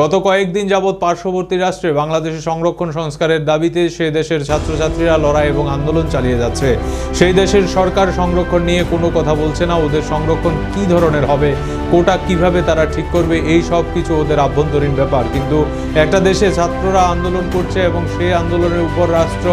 গত কয়েকদিন যাবৎ পার্শ্ববর্তী রাষ্ট্রে বাংলাদেশের সংরক্ষণ সংস্কারের দাবিতে সে দেশের ছাত্রছাত্রীরা লড়াই এবং আন্দোলন চালিয়ে যাচ্ছে। সেই দেশের সরকার সংরক্ষণ নিয়ে কোনো কথা বলছে না। ওদের সংরক্ষণ কি ধরনের হবে? কোটা কীভাবে তারা ঠিক করবে? এই সব কিছু ওদের আভ্যন্তরীণ ব্যাপার। কিন্তু একটা দেশে ছাত্ররা আন্দোলন করছে এবং সেই আন্দোলনের উপর রাষ্ট্র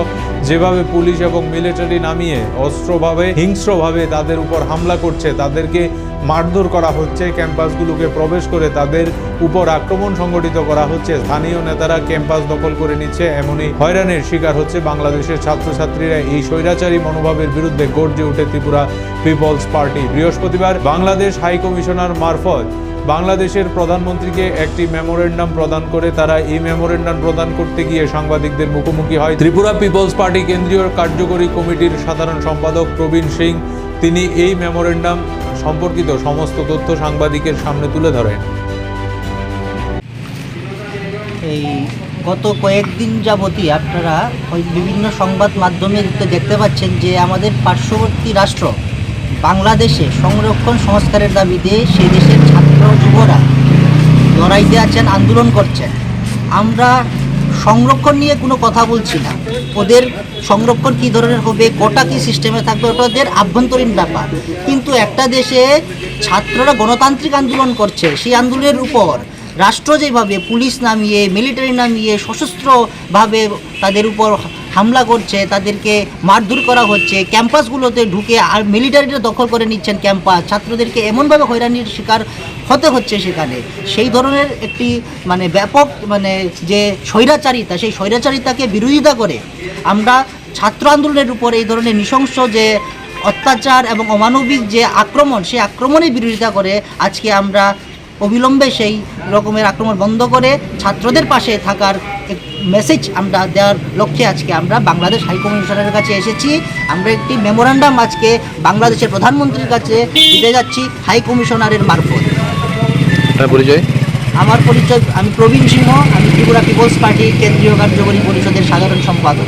যেভাবে পুলিশ এবং মিলিটারি নামিয়ে অস্ত্রভাবে, হিংস্রভাবে তাদের উপর হামলা করছে, তাদেরকে মারধর করা হচ্ছে, ক্যাম্পাসগুলোকে প্রবেশ করে তাদের উপর আক্রমণ সংগঠিত করা হচ্ছে। স্থানীয় নেতারা ক্যাম্পাস দখল করে নিচ্ছে। এমনই হয়রানির শিকার হচ্ছে বাংলাদেশের ছাত্রছাত্রীরা। এই স্বৈরাচারী মনোভাবের বিরুদ্ধে গর্জে ওঠে ত্রিপুরা পিপলস পার্টি। বৃহস্পতিবার বাংলাদেশ হাই কমিশনার মারফত বাংলাদেশের প্রধানমন্ত্রীকে একটি মেমোরেন্ডাম প্রদান করে তারা এই মেমোরেন্ডাম প্রদান করতে গিয়ে সাংবাদিকদের মুখোমুখি হয়। ত্রিপুরা পিপলস পার্টি কেন্দ্রীয় কার্যকরী কমিটির সাধারণ সম্পাদক প্রবীণ সিং তিনি এই মেমোরেন্ডাম সম্পর্কিত সমস্ত তথ্য সাংবাদিকের সামনে তুলে ধরেন। এই গত কয়েকদিন যাবতই আপনারা ওই বিভিন্ন সংবাদ মাধ্যমে দেখতে পাচ্ছেন যে আমাদের পার্শ্ববর্তী রাষ্ট্র বাংলাদেশে সংরক্ষণ সংস্কারের দাবিতে সেই দেশের ছাত্র যুবরা লড়াইতে আছেন, আন্দোলন করছেন। আমরা সংরক্ষণ নিয়ে কোনো কথা বলছি না। ওদের সংরক্ষণ কী ধরনের হবে, কোটা কী সিস্টেমে থাকবে, ওটা ওদের আভ্যন্তরীণ ব্যাপার। কিন্তু একটা দেশে ছাত্ররা গণতান্ত্রিক আন্দোলন করছে, সেই আন্দোলনের উপর রাষ্ট্র যেভাবে, পুলিশ নামিয়ে মিলিটারি নামিয়ে সশস্ত্রভাবে তাদের উপর হামলা করছে, তাদেরকে মারধর করা হচ্ছে ক্যাম্পাসগুলোতে ঢুকে আর মিলিটারিরা দখল করে নিচ্ছেন ক্যাম্পাস ছাত্রদেরকে এমনভাবে হয়রানির শিকার হতে হচ্ছে সেখানে। সেই ধরনের একটি মানে ব্যাপক মানে যে স্বৈরাচারিতা, সেই স্বৈরাচারিতাকে বিরোধিতা করে আমরা ছাত্র আন্দোলনের উপর এই ধরনের নৃশংস যে অত্যাচার এবং অমানবিক যে আক্রমণ, সেই আক্রমণের বিরোধিতা করে আজকে আমরা অবিলম্বে সেই রকমের আক্রমণ বন্ধ করে ছাত্রদের পাশে থাকার মেসেজ আমরা দেওয়ার লক্ষ্যে আজকে আমরা বাংলাদেশ হাই কমিশনারের কাছে এসেছি। আমরা একটি মেমোরান্ডাম আজকে বাংলাদেশের প্রধানমন্ত্রীর কাছে দিতে যাচ্ছি হাই কমিশনারের মারফত। পরিচয়? আমার পরিচয় আমি প্রবীণ সিংহ আমি ত্রিপুরা পিপলস পার্টির কেন্দ্রীয় কার্যকরী পরিষদের সাধারণ সম্পাদক।